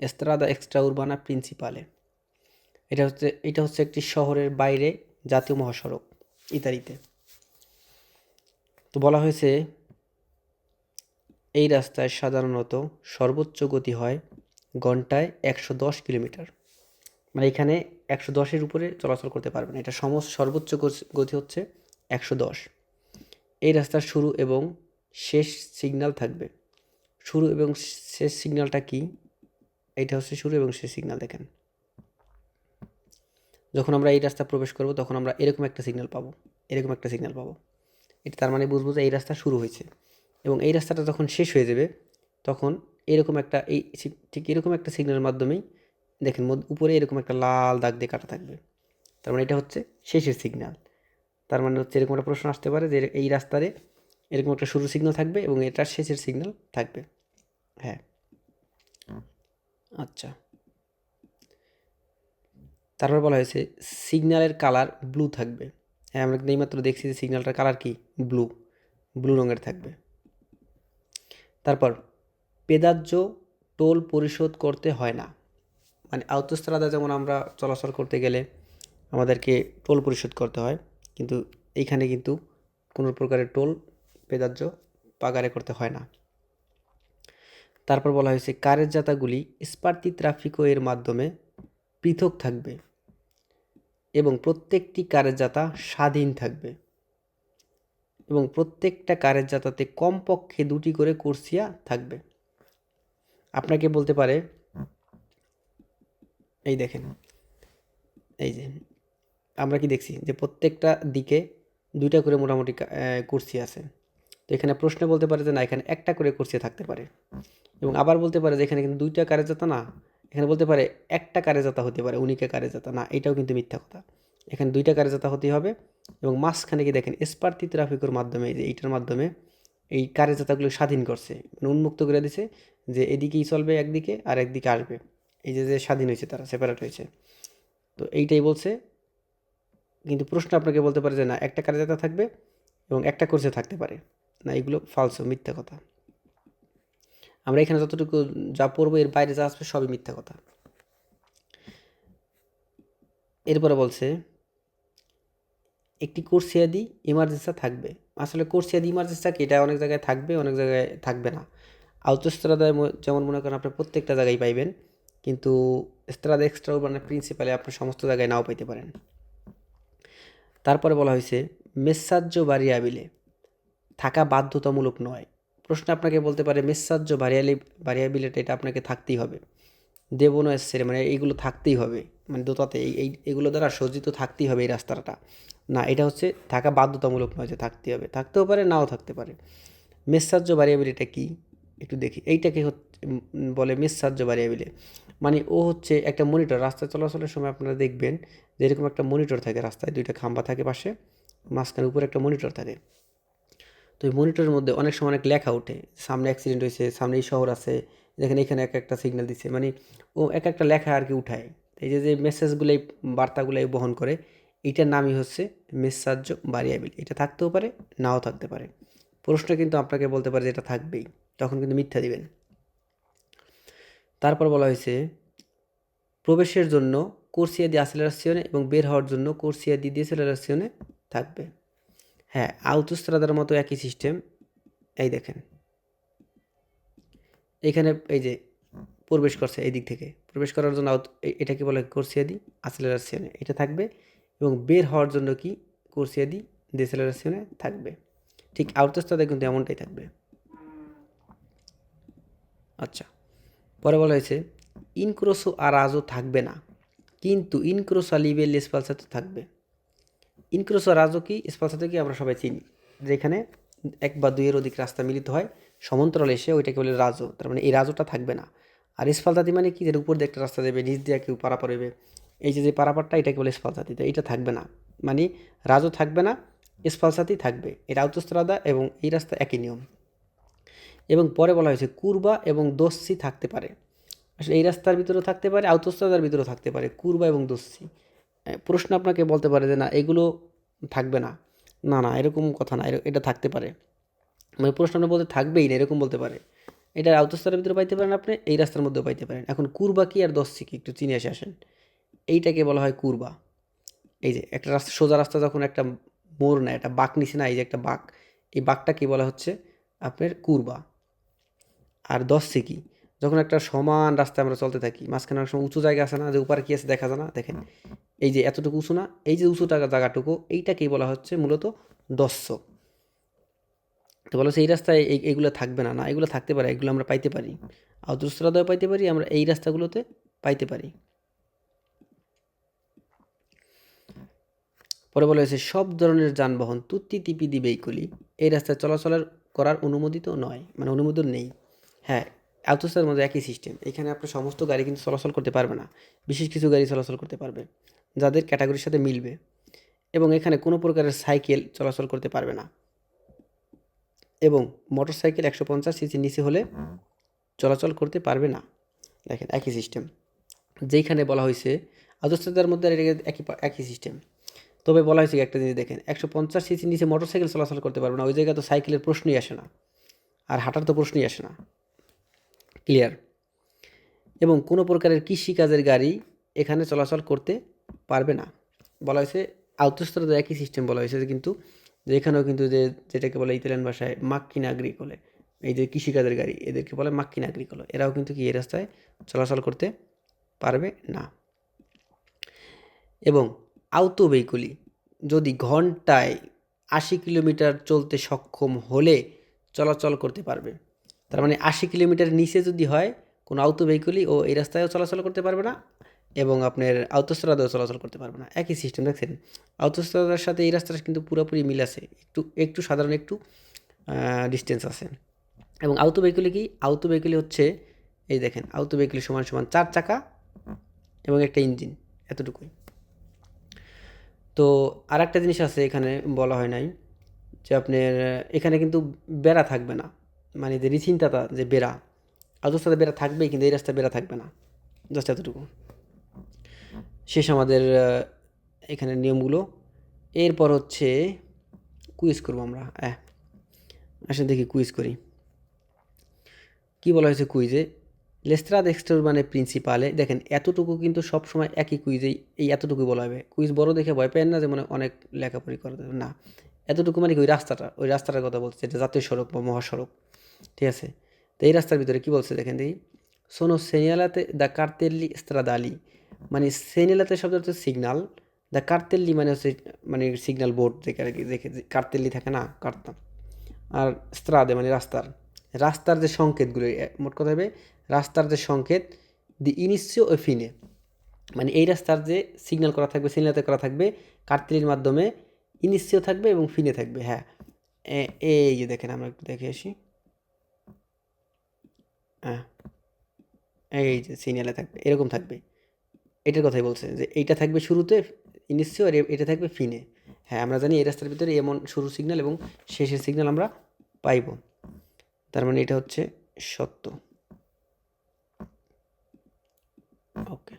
এস্ত্রাদা extra উরবানা প্রিন্সিপালে এটা হচ্ছে এটা হচ্ছে একটি শহরের বাইরে জাতীয় মহাসড়ক, ইতালিতে। তো বলা হয়েছে, এই রাস্তায় সাধারণত সর্বোচ্চ গতি হয় ঘন্টায় একশো দশ কিলোমিটার। মানে এখানে একশো দশের উপরে চলাচল করতে পারবেন এটা সমস্ত সর্বোচ্চ গতি হচ্ছে একশো দশ। এই রাস্তার শুরু এবং শেষ সিগন্যাল থাকবে। শুরু এবং শেষ সিগন্যালটা কি? এটা হচ্ছে শুরু এবং শেষ সিগনাল দেখেন। যখন আমরা এই রাস্তা প্রবেশ করব, তখন আমরা এরকম একটা সিগন্যাল পাবো, এরকম একটা সিগন্যাল পাবো। এটা তার মানে বুঝব যে এই রাস্তা শুরু হয়েছে এবং এই রাস্তাটা যখন শেষ হয়ে যাবে, তখন এরকম একটা এই ঠিক এরকম একটা সিগন্যালের মাধ্যমেই দেখেন উপরে এরকম একটা লাল দাগ দিয়ে কাটা থাকবে। তার মানে এটা হচ্ছে শেষের সিগন্যাল তার মানে হচ্ছে এরকম একটা প্রশ্ন আসতে পারে যে এই রাস্তারে এরকম একটা শুরু সিগন্যাল থাকবে এবং এটার শেষের সিগন্যাল থাকবে। হ্যাঁ। আচ্ছা। তারপর বলা হয়েছে, সিগন্যালের কালার ব্লু থাকবে। হ্যাঁ আমরা কিন্তু এইমাত্র দেখছি যে সিগন্যালটার কালার কি? ব্লু। ব্লু রঙের থাকবে। তারপর পেদার্য টোল পরিশোধ করতে হয় না। মানে আউতস্ত্রাদা যেমন আমরা চলাচল করতে গেলে আমাদেরকে টোল পরিশোধ করতে হয়, কিন্তু এইখানে কিন্তু কোনো প্রকারের টোল, পেদাজ্য পাগারে করতে হয় না। তারপর বলা হয়েছে, কারের জাতাগুলি স্পার্তি ট্রাফিকও এর মাধ্যমে পৃথক থাকবে এবং প্রত্যেকটি কারের জাতা স্বাধীন থাকবে এবং প্রত্যেকটা কারের জাতাতে কমপক্ষে দুটি করে কোর্সিয়া থাকবে। আপনাকে বলতে পারে, এই দেখেন, এই যে, আমরা কি দেখছি যে প্রত্যেকটা দিকে দুইটা করে মোটামুটি কুর্সি আছে। তো এখানে প্রশ্ন বলতে পারে যে না, এখানে একটা করে কুর্সি থাকতে পারে। এবং আবার বলতে পারে যে এখানে কিন্তু দুইটা কারে যাতা না, এখানে বলতে পারে একটা কারে যাতা হতে পারে, উনিকে কারে যাতা না, এটাও কিন্তু মিথ্যা কথা। এখানে দুইটা কারে যাতা হতেই হবে এবং মাঝখানে কি দেখেন স্পার্তি ট্রাফিকের মাধ্যমে, যে এইটার মাধ্যমে এই কারে যাতাগুলো স্বাধীন করছে মানে উন্মুক্ত করে দিছে যে এদিকেই চলবে একদিকে আর একদিকে আসবে। এই যে যে স্বাধীন হয়েছে তারা সেপারেট হয়েছে। তো এইটাই বলছে। কিন্তু প্রশ্ন আপনাকে বলতে পারে যে না, একটা কারে যাতা থাকবে এবং একটা কোর্সে থাকতে পারে। না, এগুলো ফালসো মিথ্যা কথা। আমরা এখানে যতটুকু যা পড়ব, এর বাইরে যা আসবে সবই মিথ্যা কথা। এরপরে বলছে, একটি কোর্সিয়াদি ইমার্জেন্সা থাকবে। আসলে কোর্সিয়াদি ইমার্জেন্সা কি? এটা অনেক জায়গায় থাকবে, অনেক জায়গায় থাকবে না। আউটোস্ত্রাদায় যেমন মনে করেন আপনি প্রত্যেকটা জায়গায় পাইবেন, কিন্তু স্ত্রাদা এক্সট্রা মানে প্রিন্সিপালে আপনি সমস্ত জায়গায় নাও পাইতে পারেন। তারপরে বলা হয়েছে মেসাজ্য বারিয়াবিলে থাকা বাধ্যতামূলক নয়। প্রশ্ন আপনাকে বলতে পারে মেসাজ্য বারিয়ালি বারিয়াবিলিটি এটা আপনাকে থাকতেই হবে। দেবনো এসছে মানে এইগুলো থাকতেই হবে। মানে দোতাতে এই এই, এগুলো দ্বারা সজ্জিত থাকতেই হবে এই রাস্তাটা। না, এটা হচ্ছে থাকা বাধ্যতামূলক নয় যে থাকতেই হবে। থাকতেও পারে, নাও থাকতে পারে। মেসাজ্য বারিয়াবিলিটা কি? একটু দেখি। এইটাকে বলে মেসাজ্য বারিয়াবিলে মানে ও হচ্ছে একটা মনিটর রাস্তায় চলাচলের সময় আপনারা দেখবেন যে এরকম একটা মনিটর থাকে রাস্তায়, দুইটা খাম্বা থাকে পাশে, মাঝখানে উপরে একটা মনিটর থাকে। তো এই মনিটরের মধ্যে অনেক সময় অনেক লেখা ওঠে। সামনে অ্যাক্সিডেন্ট হয়েছে, সামনে এই শহর আছে দেখেন এখানে এক একটা সিগন্যাল দিচ্ছে মানে ও এক একটা লেখা আর কি উঠায়। এই যে যে মেসেজগুলোই বার্তাগুলোই বহন করে, এইটার নামই হচ্ছে মেসাজ্য বারিয়াবিল এটা থাকতেও পারে, নাও থাকতে পারে। প্রশ্ন কিন্তু আপনাকে বলতে পারে যে এটা থাকবেই। তখন কিন্তু মিথ্যা দিবেন। তারপর বলা হয়েছে, প্রবেশের জন্য কোর্সিয়া দি আসেলারাসিওনে এবং বের হওয়ার জন্য কোর্সিয়া দি ডিসেলারাসিওনে থাকবে। হ্যাঁ আউটোস্ত্রাদার মতো একই সিস্টেম এই দেখেন। এখানে এই যে প্রবেশ করছে এই দিক থেকে। প্রবেশ করার জন্য আউট এ- এটাকে বলে কোর্সিয়া দি আসেলারাসিওনে এটা থাকবে এবং বের হওয়ার জন্য কি? কোর্সিয়া দি ডিসেলারাসিওনে থাকবে। ঠিক আউটোস্ত্রাদা কিন্তু এমনটাই থাকবে। আচ্ছা পরে বলা হয়েছে, ইনক্রোসো আর আজও থাকবে না। কিন্তু ইনক্রোসো লিবেল তো থাকবে। ইনক্রোসো রাজও কি স্পালসাতে কি আমরা সবাই চিনি, যেখানে এক বা দুইয়ের অধিক রাস্তা মিলিত হয়। সমান্তরাল এসে ওইটাকে বলে রাজো, তার মানে এই রাজোটা থাকবে না। আর স্পালতাতি মানে কি? যেটা উপর দিয়ে একটা রাস্তা দেবে নিচ দিয়ে কেউ পারাপার হইবে। এই যে যে পারাপারটা, এটাকে বলে স্পালসাতি তো এটা থাকবে না। মানে রাজও থাকবে না স্পালসাতি থাকবে। এটা আউতস্ত্রাদা এবং এই রাস্তা একই নিয়ম। এবং পরে বলা হয়েছে, কুরবা এবং দস্যি থাকতে পারে। আসলে এই রাস্তার ভিতরেও থাকতে পারে আউতস্ত্রাদার ভিতরেও থাকতে পারে, কুরবা এবং দস্যি। প্রশ্ন আপনাকে বলতে পারে যে, না, এগুলো থাকবে না। না না, এরকম কথা না এটা থাকতে পারে। মানে প্রশ্ন আপনার বলতে থাকবেই না, এরকম বলতে পারে। এটা আউতস্তরের ভিতরে পাইতে পারেন আপনি, এই রাস্তার মধ্যেও পাইতে পারেন। এখন কুরবা কি আর দশ সিকি? একটু চিনে এসে আসেন। এইটাকে বলা হয় কুরবা। এই যে, একটা রাস্তা, সোজা রাস্তা যখন একটা মোড় নেয়, একটা বাঁক নিছে না এই যে একটা বাঁক, এই বাঁকটাকে বলা হচ্ছে আপনার কুরবা। আর দশ সিকি, যখন একটা সমান রাস্তায় আমরা চলতে থাকি, মাঝখানে অনেক সময় উঁচু জায়গা আছে না, যে উপরে কি আছে দেখা যায় না, দেখেন। এই যে এতটুকু উঁচু না, এই যে উঁচু টাকা জায়গাটুকু, এইটাকেই বলা হচ্ছে মূলত দস্য। তো বলা এই রাস্তায় এই এইগুলো থাকবে না না, এগুলো থাকতে পারে, এগুলো আমরা পাইতে পারি। আউতরাস্তাতেও পাইতে পারি, আমরা এই রাস্তাগুলোতে পাইতে পারি। পরে বলা হয়েছে, সব ধরনের যানবাহন তুত্তি তিপি দিবে এইগুলি এই রাস্তায় চলাচলের করার অনুমোদিত নয় মানে অনুমোদন নেই। হ্যাঁ আউতোস্তার মধ্যে একই সিস্টেম। এখানে আপনার সমস্ত গাড়ি কিন্তু চলাচল করতে পারবে না। বিশেষ কিছু গাড়ি চলাচল করতে পারবে, যাদের ক্যাটাগরির সাথে মিলবে এবং এখানে কোনো প্রকারের সাইকেল চলাচল করতে পারবে না। এবং মোটর সাইকেল একশো পঞ্চাশ সিসির নিচে হলে চলাচল করতে পারবে না। দেখেন, একই সিস্টেম। যেইখানে বলা হয়েছে আদর্শতার মধ্যে একই একই সিস্টেম। তবে বলা হয়েছে একটা জিনিস দেখেন, একশো পঞ্চাশ সিসির নিচে মোটর সাইকেল চলাচল করতে পারবে না। ওই জায়গায় তো সাইকেলের প্রশ্নই আসে না। আর হাঁটার তো প্রশ্নই আসে না। ক্লিয়ার এবং কোনো প্রকারের কৃষিকাজের গাড়ি এখানে চলাচল করতে পারবে না। বলা হয়েছে আউতস্তরে একই সিস্টেম বলা হয়েছে কিন্তু যে এখানেও কিন্তু যে যেটাকে বলে ইতালিয়ান ভাষায় মাক্কিনা আগ্রিকলে এই যে কৃষিকাজের গাড়ি এদেরকে বলে মাক্কিনা আগ্রিকলে এরাও কিন্তু কি এই রাস্তায় চলাচল করতে পারবে না। এবং আউতো ভেহিকুলি যদি ঘন্টায় আশি কিলোমিটার চলতে সক্ষম হলে চলাচল করতে পারবে। তার মানে আশি কিলোমিটার নিচে যদি হয়, কোনো আউতো ভেহিকুলই ও এই রাস্তায়ও চলাচল করতে পারবে না এবং আপনার আউতোস্ত্রাদেও চলাচল করতে পারবে না। একই সিস্টেম দেখছেন? আউতোস্ত্রাদার সাথে এই রাস্তাটা কিন্তু পুরোপুরি মিল আছে। একটু একটু সাধারণ একটু ডিস্টেন্স আছে। এবং আউতো ভেহিকুলি কি? আউতো ভেহিকুলি হচ্ছে, এই দেখেন আউতো ভেহিকুলি সমান সমান চার চাকা এবং একটা ইঞ্জিন এতটুকুই। তো আর একটা জিনিস আছে এখানে বলা হয় নাই যে আপনার, এখানে কিন্তু বেড়া থাকবে না। মানে যে রিচিন্তাতা যে বেড়া আদর্শতে বেড়া থাকবেই কিন্তু এই রাস্তায় বেড়া থাকবে না, জাস্ট এতটুকু। শেষ আমাদের এখানে নিয়মগুলো। এরপর হচ্ছে কুইজ করব আমরা হ্যাঁ আসলে দেখি কুইজ করি। কি বলা হয়েছে কুইজে লেস্ত্রাদ এক্সটোর মানে প্রিন্সিপালে দেখেন এতটুকু কিন্তু সব সময় একই কুইজেই এই এতটুকু বলা হবে। কুইজ বড় দেখে ভয় পেন না যে মানে অনেক লেখাপড়ি করা না। এতটুকু মানে কি ওই রাস্তাটা, ওই রাস্তাটার কথা বলছে যেটা জাতীয় সড়ক বা মহাসড়ক। ঠিক আছে? তো এই রাস্তার ভিতরে কি বলছে দেখেন দেখি। সোনো সেনিয়ালাতে দ্য কার্তেল্লি স্ত্রাদালি মানে সেনিয়ালাতে শব্দ হচ্ছে সিগনাল দ্য কার্তেল্লি মানে হচ্ছে মানে সিগনাল বোর্ড দেখে আর কি, দেখে কার্তেল্লি থাকে না কার্তাম আর স্ত্রাদে মানে রাস্তার। রাস্তার যে সংকেতগুলো মোট কথা হবে, রাস্তার যে সংকেত দি ইনিসিও ও ফিনে মানে এই রাস্তার যে সিগন্যাল করা থাকবে সিগন্যালতে করা থাকবে কার্তেলির মাধ্যমে ইনিসিও থাকবে এবং ফিনে থাকবে হ্যাঁ। এই যে দেখেন, আমরা একটু দেখে আসি। হ্যাঁ। এই যে সিগন্যালে থাকবে, এরকম থাকবে। এটার কথাই বলছে যে এইটা থাকবে শুরুতে ইনিসিও আর এটা থাকবে ফিনে। হ্যাঁ আমরা জানি এই রাস্তার ভিতরে এমন শুরু সিগন্যাল এবং শেষের সিগন্যাল আমরা পাইব। তার মানে এটা হচ্ছে সত্য। ওকে।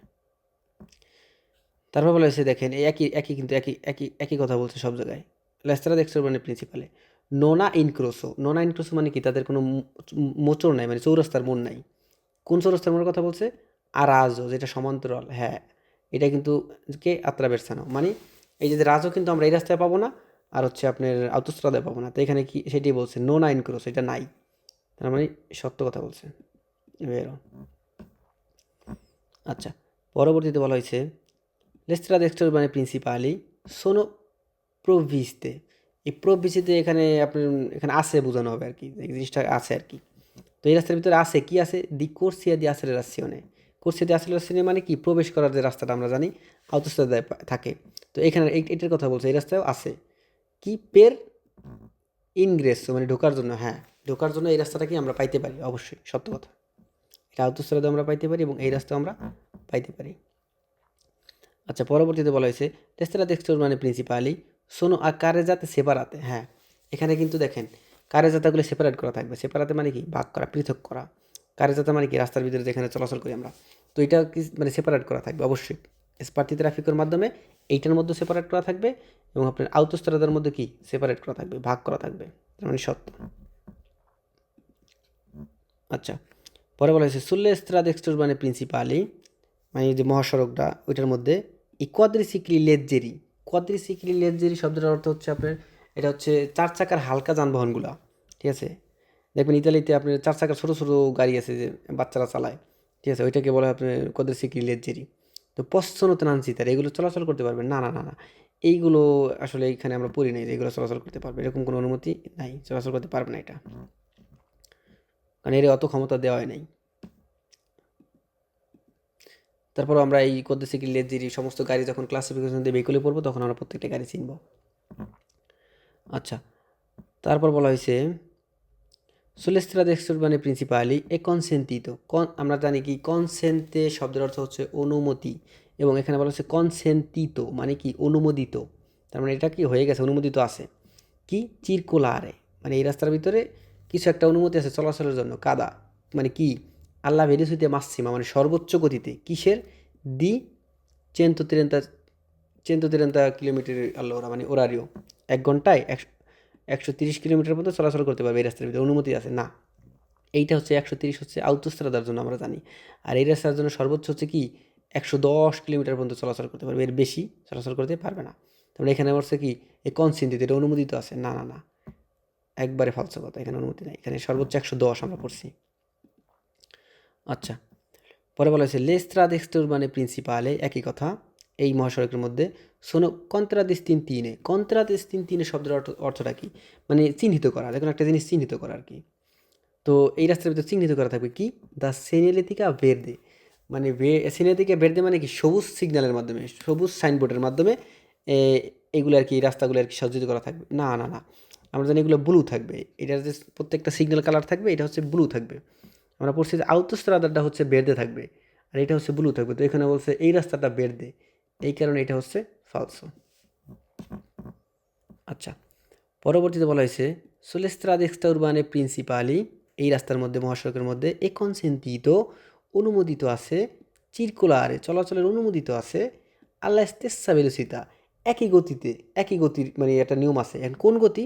তারপর বলা দেখেন, এই একই একই কিন্তু একই একই একই কথা বলছে সব জায়গায়। লেস্তারা দেখছ মানে প্রিন্সিপালে নোনা ইনক্রোসো। নোনা ইনক্রোসো মানে কি? তাদের কোনো মোচড় নাই মানে চৌরাস্তার মন নাই। কোন চৌরাস্তার মনের কথা বলছে? আর রাজও যেটা সমান্তরাল হ্যাঁ। এটা কিন্তু কে? আত্রা বেরসানো মানে এই যে রাজও কিন্তু আমরা এই রাস্তায় পাবো না, আর হচ্ছে আপনার আউতস্ত্রাদায় পাবো না। তো এখানে কি সেটাই বলছে? নো নাইন এটা নাই। তার মানে সত্য কথা বলছে। বেরো আচ্ছা পরবর্তীতে বলা হয়েছে লেস্ট্রা দেক্সটোর মানে প্রিন্সিপালি সোনো প্রভিস্তে এই প্রভিস্তিতে এখানে আপনার এখানে আছে বোঝানো হবে আর কি এই জিনিসটা আছে আর কি তো এই রাস্তার ভিতরে আছে, কি আছে? দি কোর্সিয়া দি আসেলেরাসিওনে কোর্সিয়া দি আসেলেরাসিওনে মানে কি? প্রবেশ করার যে রাস্তাটা আমরা জানি আউতস্তাদায় থাকে। তো এখানে এটার কথা বলছে, এই রাস্তায় আছে। কি পের ইনগ্রেস মানে ঢোকার জন্য হ্যাঁ ঢোকার জন্য এই রাস্তাটা কি আমরা পাইতে পারি? অবশ্যই, সত্য কথা। এটা আউতস্তাদে আমরা পাইতে পারি এবং এই রাস্তা আমরা পাইতে পারি। আচ্ছা পরবর্তীতে বলা হয়েছে তেস্তেরা দেক্সটোর মানে প্রিন্সিপালি সোনো আর কারে যাতে সেপারাতে হ্যাঁ। এখানে কিন্তু দেখেন কারে যাতাগুলো সেপারেট করা থাকবে। সেপারাতে মানে কি? ভাগ করা, পৃথক করা। কারে যাতা মানে কি? রাস্তার ভিতরে যেখানে চলাচল করি আমরা। তো এটা কি মানে সেপারেট করা থাকবে, অবশ্যই। স্পার্টি ট্রাফিকের মাধ্যমে এইটার মধ্যে সেপারেট করা থাকবে এবং আপনার আউতস্তরাদের মধ্যে কি? সেপারেট করা থাকবে, ভাগ করা থাকবে। তার মানে সত্য। আচ্ছা পরে বলা হয়েছে সুল্লে স্ত্রাদ এক্সটোরবানে প্রিন্সিপালি মানে যে মহাসড়কটা, ওইটার মধ্যে এই কোয়াদ্রিসিক্লি লেজেরি কোয়াদ্রিসিক্লি লেজেরি শব্দটার অর্থ হচ্ছে আপনার, এটা হচ্ছে চার চাকার হালকা যানবাহনগুলা, ঠিক আছে? দেখবেন ইতালিতে আপনার চার চাকার ছোটো ছোটো গাড়ি আছে যে বাচ্চারা চালায়, ঠিক আছে? ওইটাকে বলা হয় আপনার কোয়াদ্রিসিক্লি লেজেরি তো পশ্চনত নানসিতার এগুলো চলাচল করতে পারবেন? না না না না। এইগুলো আসলে এখানে আমরা পড়ি নাই যে এগুলো চলাচল করতে পারবে। এরকম কোনো অনুমতি নাই, চলাচল করতে পারবে না এটা। কারণ এর অত ক্ষমতা দেওয়া হয় নাই। তারপর আমরা এই কদ্দেশিকি লেজিরি সমস্ত গাড়ি যখন ক্লাসিফিকেশন দিয়ে ভেহিকুলে পড়ব তখন আমরা প্রত্যেকটা গাড়ি চিনব। আচ্ছা তারপর বলা হয়েছে, সুলেস্ত্রা দেশর মানে প্রিন্সিপালি এ কনসেন্টিত কন আমরা জানি কি কনসেন্তে শব্দের অর্থ হচ্ছে অনুমতি, এবং এখানে বলা হচ্ছে কনসেন্টিত মানে কি, অনুমোদিত। তার মানে এটা কি, হয়ে গেছে, অনুমোদিত আছে। কি? চিরকুলারে মানে এই রাস্তার ভিতরে কিছু একটা অনুমতি আছে চলাচলের জন্য, কাদা মানে কি? আল্লাহ ভেরিসুতে মাসিমা মানে সর্বোচ্চ গতিতে কিসের? দি চেন্তো তিরেন্তা চেন্তো তিরেন্তা কিলোমিটার আল্লাহ ওরা মানে ওরারিও। এক ঘন্টায় একশো একশো তিরিশ কিলোমিটার পর্যন্ত চলাচল করতে পারবে এই রাস্তার ভিতরে। অনুমতি আছে? না। এইটা হচ্ছে একশো তিরিশ হচ্ছে আউতস্ত্রাদার জন্য আমরা জানি। আর এই রাস্তার জন্য সর্বোচ্চ হচ্ছে কি? একশো দশ কিলোমিটার পর্যন্ত চলাচল করতে পারবে। এর বেশি চলাচল করতে পারবে না। তারপরে এখানে বলছে কি? এই কনসেন্টিত এটা অনুমোদিত আছে? না না না। একবারে ফালসো কথা। এখানে অনুমতি নেই। এখানে সর্বোচ্চ একশো দশ আমরা পড়ছি। আচ্ছা পরে বলা হয়েছে লেস্ত্রাদ এক্সটোর মানে প্রিন্সিপালে, একই কথা, এই মহাসড়কের মধ্যে। শোনো কন্ত্রাদিস তিন তিনে কন্ত্রাদিস তিন তিনে শব্দের অর্থ, অর্থটা কী? মানে চিহ্নিত করা, যে কোনো একটা জিনিস চিহ্নিত করা আর কি। তো এই রাস্তার ভিতরে চিহ্নিত করা থাকবে কি? দ্য সেনেলেতিকা ভেরদে মানে সেনেলেতিকা ভেরদে মানে কি? সবুজ সিগন্যালের মাধ্যমে, সবুজ সাইনবোর্ডের মাধ্যমে এগুলো আর কি রাস্তাগুলো আর কি সজ্জিত করা থাকবে। না না না, আমরা জানি এগুলো ব্লু থাকবে। এটার যে প্রত্যেকটা সিগন্যাল কালার থাকবে, এটা হচ্ছে ব্লু থাকবে। আমরা পড়ছি যে আউতস্ত্রাদারটা হচ্ছে বেরদে থাকবে। আর এটা হচ্ছে ব্লু থাকবে। তো এখানে বলছে এই রাস্তাটা বেরদে এই কারণে এটা হচ্ছে ফালসো আচ্ছা পরবর্তীতে বলা হয়েছে সোলেস্ত্রাদ এক্সট্রা উরবানে প্রিন্সিপালি এই রাস্তার মধ্যে, মহাসড়কের মধ্যে এ কনসেন্টিত অনুমোদিত আছে চিরকুলারে চলাচলের অনুমোদিত আছে আল্লাহ তেসা বেলুসিতা একই গতিতে, একই গতির মানে একটা নিয়ম আছে। এখন কোন গতি?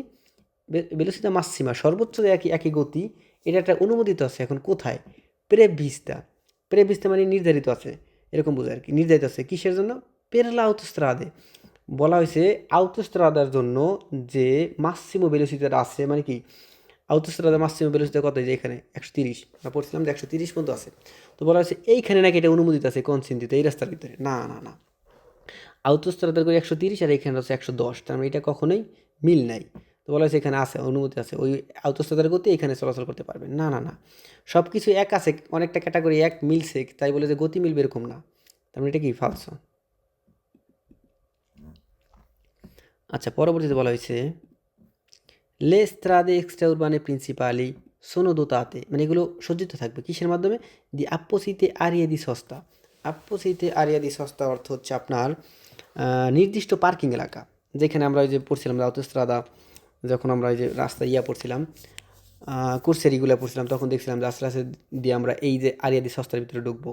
বেলুসিতা মাসিমা সর্বোচ্চ একই একই গতি এটা একটা অনুমোদিত আছে, এখন কোথায়? প্রেভিস্তা প্রেভিস্তা মানে নির্ধারিত আছে, এরকম বোঝায় আর কি নির্ধারিত আছে কিসের জন্য? পেরলা আউতস্ত্রাদে। বলা হয়েছে আউতস্ত্রাদার জন্য যে মাসিমো বেলুসিতার আছে মানে কি? আউতস্ত্রাদা মাসিমো বেলুসিতা কত যে এখানে? একশো তিরিশ। আমরা পড়ছিলাম যে একশো তিরিশ পর্যন্ত আছে। তো বলা হয়েছে এইখানে নাকি এটা অনুমোদিত আছে কনসেন্টিত এই রাস্তার ভিতরে। না না না। আউতস্ত্রাদার করে একশো তিরিশ আর এখানে আছে একশো দশ। তার মানে এটা কখনোই মিল নাই। বলা হয়েছে এখানে আছে, অনুমতি আছে, ওই আউতস্তাদার গতি এখানে চলাচল করতে পারবে। না না না। সব কিছু এক আছে, অনেকটা ক্যাটাগরি এক মিলছে, তাই বলে যে গতি মিলবে এরকম না। তার মানে এটা কি ফালস আচ্ছা পরবর্তীতে বলা হয়েছে, লে স্ত্রাদে এক্সট্রা উরবানে প্রিন্সিপালি সোনোদোতাতে মানে এগুলো সজ্জিত থাকবে কিসের মাধ্যমে? দি আপ্পসিতে আরিয়া দি সস্তা আপ্পসিতে আরিয়া দি সস্তা অর্থ হচ্ছে আপনার নির্দিষ্ট পার্কিং এলাকা, যেখানে আমরা ওই যে পড়ছিলাম আউতস্ত্রাদা যখন আমরা এই যে রাস্তা ইয়া পড়ছিলাম কুরসেরিগুলো পড়ছিলাম, তখন দেখছিলাম যে আস্তে আস্তে দিয়ে আমরা এই যে আরিয়াদি সস্তার ভিতরে ঢুকবো।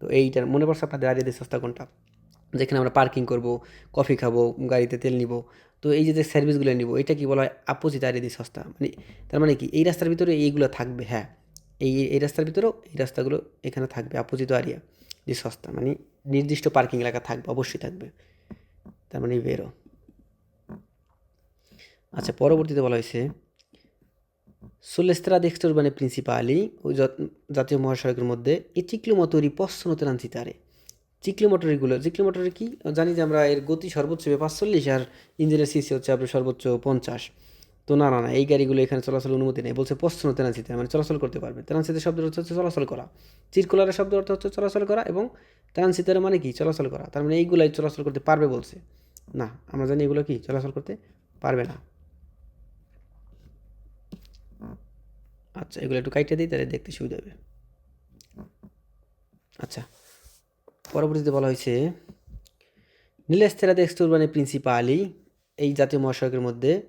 তো এইটার মনে পড়ছে আপনাদের আরিয়াদি সস্তা কোনটা? যেখানে আমরা পার্কিং করব কফি খাব, গাড়িতে তেল নিব। তো এই যে যে সার্ভিসগুলো নিব, এটা কি বলা হয় আপোজিট আরিয়াদি সস্তা? মানে তার মানে কি, এই রাস্তার ভিতরে এইগুলো থাকবে হ্যাঁ। এই এই রাস্তার ভিতরেও এই রাস্তাগুলো এখানে থাকবে আপোজিত আরিয়া যে সস্তা। মানে নির্দিষ্ট পার্কিং এলাকা থাকবে, অবশ্যই থাকবে। তার মানে বেরো। আচ্ছা পরবর্তীতে বলা হয়েছে দেক্সটোর মানে প্রিন্সিপালি ওই জাতীয় মহাসড়কের মধ্যে এই চিক্লোমটোরি পশ্চনতে রাঞ্চিতারে চিক্লোমটোরিগুলো, চিক্লোমটোরি কি? জানি যে আমরা এর গতি সর্বোচ্চ পাঁচচল্লিশ আর ইঞ্জিনের সিসি হচ্ছে আপনার সর্বোচ্চ পঞ্চাশ। তো না না না, এই গাড়িগুলো এখানে চলাচল অনুমতি নেই, বলছে পশ্চন তেনাঞ্চিতে মানে চলাচল করতে পারবে। তেনাঞ্চিতের শব্দের অর্থ হচ্ছে চলাচল করা। চিরকুলারের শব্দ অর্থ হচ্ছে চলাচল করা এবং তেনাঞ্চিতের মানে কি? চলাচল করা। তার মানে এইগুলাই চলাচল করতে পারবে বলছে। না, আমরা জানি এগুলো কি? চলাচল করতে পারবে না। আচ্ছা এগুলো একটু কাইটে দিই, তাহলে দেখতে সুবিধা হবে। আচ্ছা পরবর্তীতে বলা হয়েছে নীলেস্তেরা দেক্সটুর মানে প্রিন্সিপালি, এই জাতীয় মহাসড়কের মধ্যে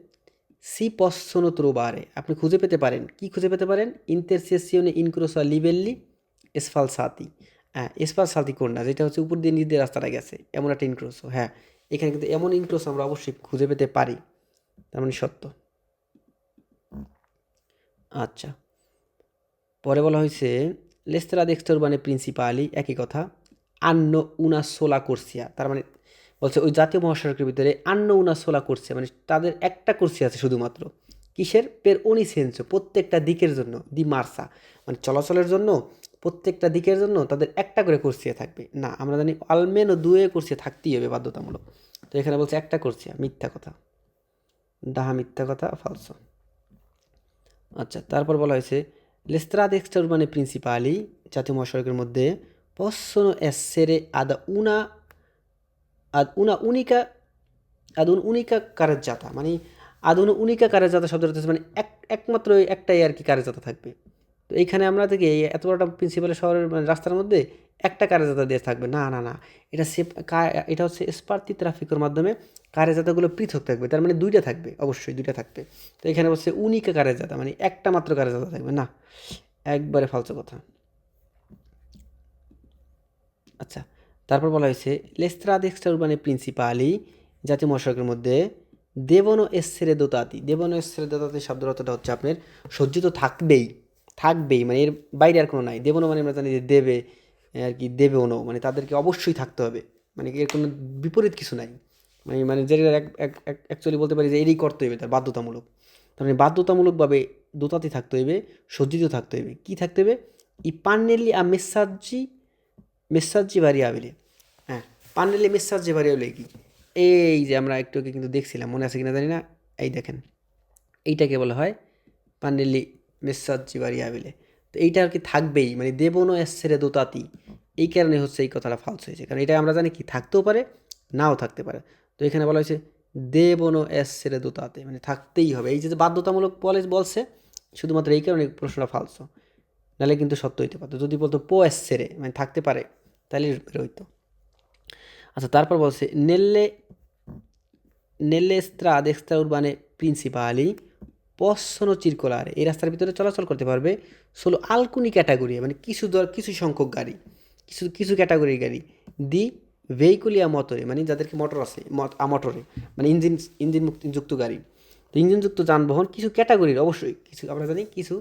সি পশ্চন ত্রোবারে আপনি খুঁজে পেতে পারেন। কি খুঁজে পেতে পারেন? ইন্টারসেসিওনে ইনক্রোসা লিবেল্লি, এসফাল সাতি। হ্যাঁ এসফাল সাতি কোনটা? যেটা হচ্ছে উপর দিয়ে নিচ দিয়ে রাস্তাটা গেছে। এমন একটা ইনক্রোসো হ্যাঁ। এখানে কিন্তু এমন ইনক্রোস আমরা অবশ্যই খুঁজে পেতে পারি। তার মানে সত্য। আচ্ছা। পরে বলা হয়েছে লেস্তেরা দেক্সটা মানে প্রিন্সিপালি, একই কথা, আন্ন উনা সোলা কোর্সিয়া। তার মানে বলছে ওই জাতীয় মহাসড়কের ভিতরে আন্ন উনা সোলা কোর্সিয়া মানে তাদের একটা কোর্সি আছে শুধুমাত্র। কিসের? পের উনি সেন্সো, প্রত্যেকটা দিকের জন্য, দি মার্সা। মানে চলাচলের জন্য, প্রত্যেকটা দিকের জন্য তাদের একটা করে কোর্সিয়া থাকবে। না, আমরা জানি আলমেনো দুয়ে কোর্সিয়া থাকতেই হবে বাধ্যতামূলক। তো এখানে বলছে একটা কোর্সিয়া, মিথ্যা কথা। ডাহা মিথ্যা কথা ফালসো আচ্ছা তারপর বলা হয়েছে লেস্ত্রাদ মানে প্রিন্সিপালি জাতীয় মহাসড়কের মধ্যে possono essere ad una ad una unica ad উনিকা unica carreggiata মানে আদুন উনিকা কারেজাতা শব্দটা মানে এক, একমাত্র একটাই আর কি কারেজাতা থাকবে। তো এইখানে আমরা থেকে এত বড়টা প্রিন্সিপাল শহরের মানে রাস্তার মধ্যে একটা কারেজাতা দিয়ে থাকবে। না না না। এটা সেপ এটা হচ্ছে স্পার্তি ট্রাফিকের মাধ্যমে কারেজাতাগুলো পৃথক থাকবে। তার মানে দুইটা থাকবে, অবশ্যই দুইটা থাকবে। তো এখানে বলছে উনিকা কারেজাতা মানে একটা মাত্র কারেজাতা থাকবে। না, একবারে ফালতু কথা। আচ্ছা তারপর বলা হয়েছে লেস্ত্রাদ এক্সট্রা উরবানে প্রিন্সিপালি জাতীয় মহাসড়কের মধ্যে দেবনো এসেরে দোতাতি। দেবনো এসেরে দোতাতি শব্দের হচ্ছে আপনার সজ্জিত থাকবেই। থাকবেই মানে এর বাইরে আর কোনো নাই। দেবনো মানে আমরা জানি যে দেবে আর কি দেবেও নো মানে তাদেরকে অবশ্যই থাকতে হবে। মানে এর কোনো বিপরীত কিছু নাই। মানে মানে যেটা অ্যাকচুয়ালি বলতে পারি যে এরই করতে হবে তার বাধ্যতামূলক। তার মানে বাধ্যতামূলকভাবে দোতাতে থাকতে হইবে, সজ্জিত থাকতে হইবে। কী থাকতে হবে ই পান্নেলি আ মেসাজি মেসাজি ভারিয়াবেলে। হ্যাঁ পান্নেলি মেসাজি ভারিয়াবেলে কি? এই যে আমরা একটু কিন্তু দেখছিলাম, মনে আছে কিনা জানি না? এই দেখেন, এইটাকে বলা হয় পান্নেলি মেসাজি ভারিয়াবেলে তো এইটা আর কি থাকবেই মানে দেবনো এসেরে দোতাতি। এই কারণে হচ্ছে এই কথাটা ফালস হয়েছে। কারণ এটা আমরা জানি কি, থাকতেও পারে, নাও থাকতে পারে। তো এখানে বলা হয়েছে দেবনো এসেরে দোতাতে মানে থাকতেই হবে। এই যে বাধ্যতামূলক বলে বলছে, শুধুমাত্র এই কারণে প্রশ্নটা ফালস নাহলে কিন্তু সত্য হইতে পারতো। যদি বলতো, পো এসেরে মানে থাকতে পারে, তাহলে হইতো। আচ্ছা তারপর বলছে নেল্লে নেল্লে স্ত্রা এক্সট্রা উরবানে প্রিন্সিপালি পসনো চিরকোলার। এই রাস্তার ভিতরে চলাচল করতে পারবে ষোলো আলকুনি ক্যাটাগরি মানে কিছু দর, কিছু সংখ্যক গাড়ি, কিছু কিছু ক্যাটাগরির গাড়ি। দি ভেহিকুলিয়া মটরে মানে যাদেরকে মোটর আছে মোটরে মানে ইঞ্জিন ইঞ্জিন মুক্তিযুক্ত গাড়ি। তো ইঞ্জিনযুক্ত যানবাহন কিছু ক্যাটাগরির অবশ্যই কিছু, আমরা জানি কিছু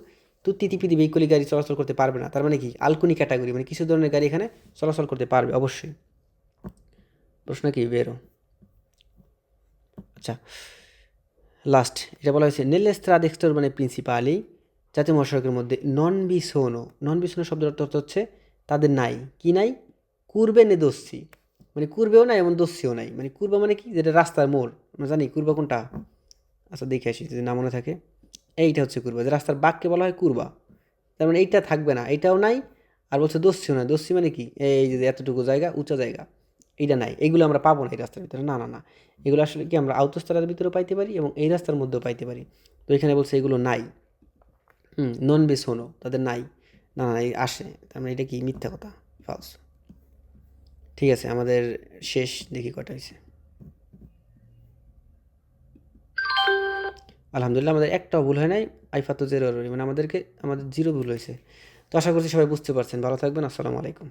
তুত্তি তিপিতি ভেহিকুলি গাড়ি চলাচল করতে পারবে না। তার মানে কি? আলকুনি ক্যাটাগরি মানে কিছু ধরনের গাড়ি এখানে চলাচল করতে পারবে, অবশ্যই। প্রশ্ন কি বেরো আচ্ছা লাস্ট এটা বলা হয়েছে, নেলে স্ত্রাদ এক্সটোর মানে প্রিন্সিপালি জাতীয় মহাসড়কের মধ্যে নন বিসোনো নন বিসোনো শব্দের অর্থ হচ্ছে তাদের নাই। কি নাই? কুরবে নে দস্যি মানে কুরবেও নাই এমন দস্যিও নাই। মানে কুরবা মানে কি? যেটা রাস্তার মোড়। আমরা জানি কুরবা কোনটা? আচ্ছা দেখে আসি যদি না মনে থাকে। এইটা হচ্ছে কুরবা। যে রাস্তার বাঘকে বলা হয় কুরবা। তার মানে এইটা থাকবে না। এইটাও নাই, আর বলছে দস্যিও নাই। দস্যি মানে কি? এই যে এতটুকু জায়গা, উঁচা জায়গা। এইটা নাই এইগুলো আমরা পাবো না এই রাস্তার ভিতরে, না না না। এগুলো আসলে কি আমরা আউতস্তরার ভিতরেও পাইতে পারি এবং এই রাস্তার মধ্যেও পাইতে পারি। তো এখানে বলছে এগুলো নাই। হুম নন বেস হনো তাদের নাই। না না এই আসে। তার মানে এটা কি মিথ্যা কথা? ফালস ঠিক আছে, আমাদের শেষ দেখি কটা হয়েছে। আলহামদুলিল্লাহ, আমাদের একটাও ভুল হয় নাই আইফাতো জেরো মানে আমাদেরকে, আমাদের জিরো ভুল হয়েছে। তো আশা করছি সবাই বুঝতে পারছেন। ভালো থাকবেন, আসসালামু আলাইকুম।